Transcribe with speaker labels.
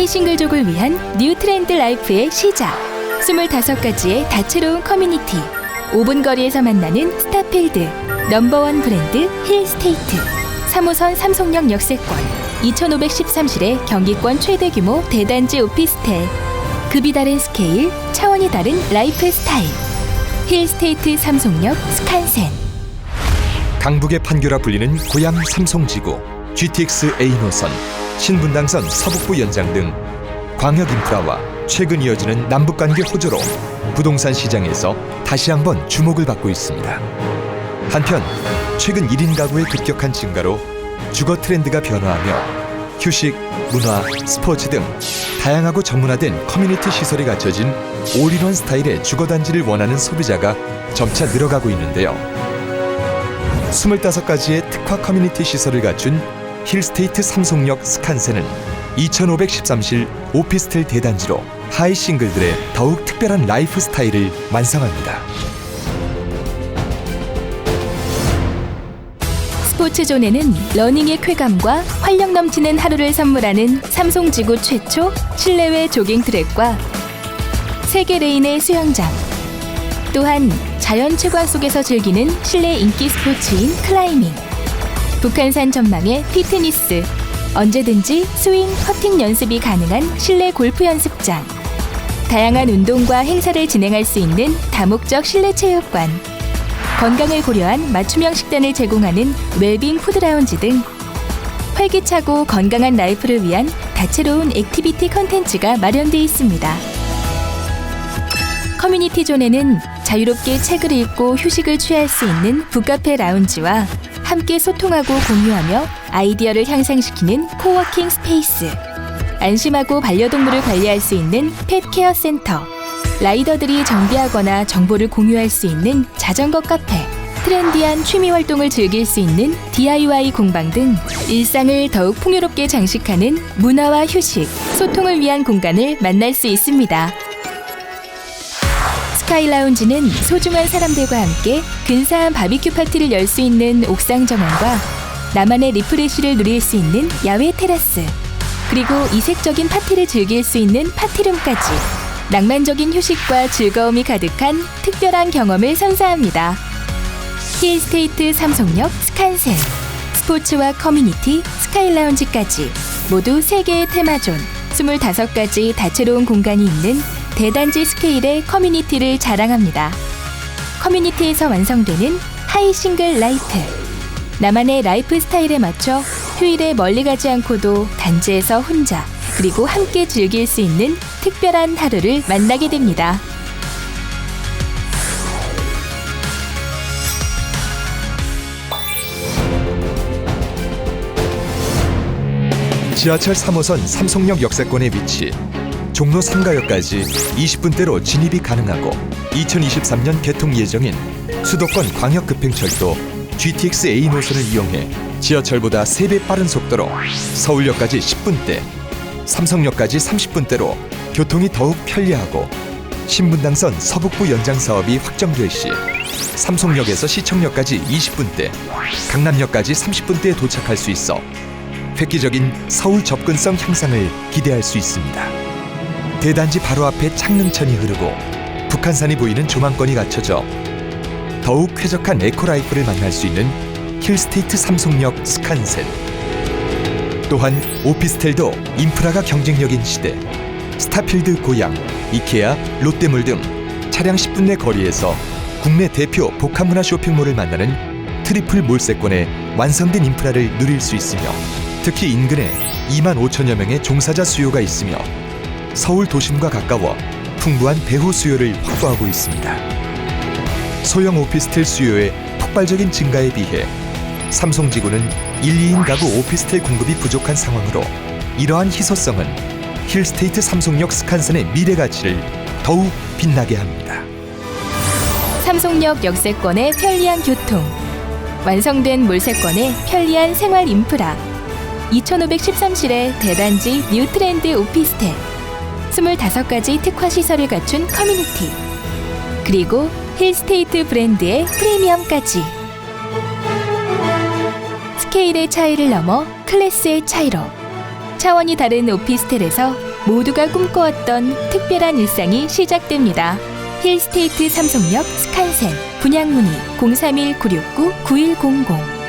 Speaker 1: 하이 싱글족을 위한 뉴 트렌드 라이프의 시작. 25가지의 다채로운 커뮤니티. 5분 거리에서 만나는 스타필드. 넘버원 브랜드 힐스테이트. 3호선 삼성역 역세권. 2513실의 경기권 최대 규모 대단지 오피스텔. 급이 다른 스케일, 차원이 다른 라이프 스타일. 힐스테이트 삼성역 스칸센.
Speaker 2: 강북의 판교라 불리는 고양 삼성지구, GTX A 노선, 신분당선 서북부 연장 등 광역 인프라와 최근 이어지는 남북 관계 호조로 부동산 시장에서 다시 한번 주목을 받고 있습니다. 한편 최근 1인 가구의 급격한 증가로 주거 트렌드가 변화하며 휴식, 문화, 스포츠 등 다양하고 전문화된 커뮤니티 시설이 갖춰진 올인원 스타일의 주거 단지를 원하는 소비자가 점차 늘어가고 있는데요. 25가지의 특화 커뮤니티 시설을 갖춘 힐스테이트 삼성역 스칸센은 2513실 오피스텔 대단지로 하이 싱글들의 더욱 특별한 라이프 스타일을 완성합니다.
Speaker 1: 스포츠존에는 러닝의 쾌감과 활력 넘치는 하루를 선물하는 삼성지구 최초 실내외 조깅 트랙과 세계 레인의 수영장 또한 자연 채광 속에서 즐기는 실내 인기 스포츠인 클라이밍 북한산 전망의 피트니스. 언제든지 스윙, 퍼팅 연습이 가능한 실내 골프 연습장. 다양한 운동과 행사를 진행할 수 있는 다목적 실내 체육관. 건강을 고려한 맞춤형 식단을 제공하는 웰빙 푸드라운지 등 활기차고 건강한 라이프를 위한 다채로운 액티비티 컨텐츠가 마련되어 있습니다. 커뮤니티 존에는 자유롭게 책을 읽고 휴식을 취할 수 있는 북카페 라운지와 함께 소통하고 공유하며 아이디어를 향상시키는 코워킹 스페이스, 안심하고 반려동물을 관리할 수 있는 펫 케어 센터, 라이더들이 정비하거나 정보를 공유할 수 있는 자전거 카페, 트렌디한 취미 활동을 즐길 수 있는 DIY 공방 등 일상을 더욱 풍요롭게 장식하는 문화와 휴식, 소통을 위한 공간을 만날 수 있습니다. 스카이 라운지는 소중한 사람들과 함께 근사한 바비큐 파티를 열 수 있는 옥상 정원과 나만의 리프레쉬를 누릴 수 있는 야외 테라스, 그리고 이색적인 파티를 즐길 수 있는 파티룸까지 낭만적인 휴식과 즐거움이 가득한 특별한 경험을 선사합니다. 힐스테이트 삼성역 스칸센 스포츠와 커뮤니티 스카이 라운지까지 모두 3개의 테마존 25가지 다채로운 공간이 있는 대단지 스케일의 커뮤니티를 자랑합니다. 커뮤니티에서 완성되는 하이 싱글 라이프 나만의 라이프 스타일에 맞춰 휴일에 멀리 가지 않고도 단지에서 혼자 그리고 함께 즐길 수 있는 특별한 하루를 만나게 됩니다.
Speaker 2: 지하철 3호선 삼성역 역세권에 위치 종로 3가역까지 20분대로 진입이 가능하고 2023년 개통 예정인 수도권 광역급행철도 GTX A 노선을 이용해 지하철보다 3배 빠른 속도로 서울역까지 10분대, 삼성역까지 30분대로 교통이 더욱 편리하고 신분당선 서북부 연장 사업이 확정될 시 삼성역에서 시청역까지 20분대, 강남역까지 30분대에 도착할 수 있어 획기적인 서울 접근성 향상을 기대할 수 있습니다. 대단지 바로 앞에 창릉천이 흐르고 북한산이 보이는 조망권이 갖춰져 더욱 쾌적한 에코라이프를 만날 수 있는 힐스테이트 삼성역 스칸센. 또한 오피스텔도 인프라가 경쟁력인 시대 스타필드 고양, 이케아, 롯데몰 등 차량 10분 내 거리에서 국내 대표 복합문화 쇼핑몰을 만나는 트리플 몰세권의 완성된 인프라를 누릴 수 있으며 특히 인근에 2만 5천여 명의 종사자 수요가 있으며 서울 도심과 가까워 풍부한 배후 수요를 확보하고 있습니다. 소형 오피스텔 수요의 폭발적인 증가에 비해 삼성지구는 1, 2인 가구 오피스텔 공급이 부족한 상황으로 이러한 희소성은 힐스테이트 삼성역 스칸센의 미래 가치를 더욱 빛나게 합니다.
Speaker 1: 삼성역 역세권의 편리한 교통, 완성된 몰세권의 편리한 생활 인프라, 2513실의 대단지 뉴 트렌드 오피스텔, 25가지 특화 시설을 갖춘 커뮤니티, 그리고 힐스테이트 브랜드의 프리미엄까지. 스케일의 차이를 넘어 클래스의 차이로 차원이 다른 오피스텔에서 모두가 꿈꿔왔던 특별한 일상이 시작됩니다. 힐스테이트 삼성역 스칸센 분양문의 031-969-9100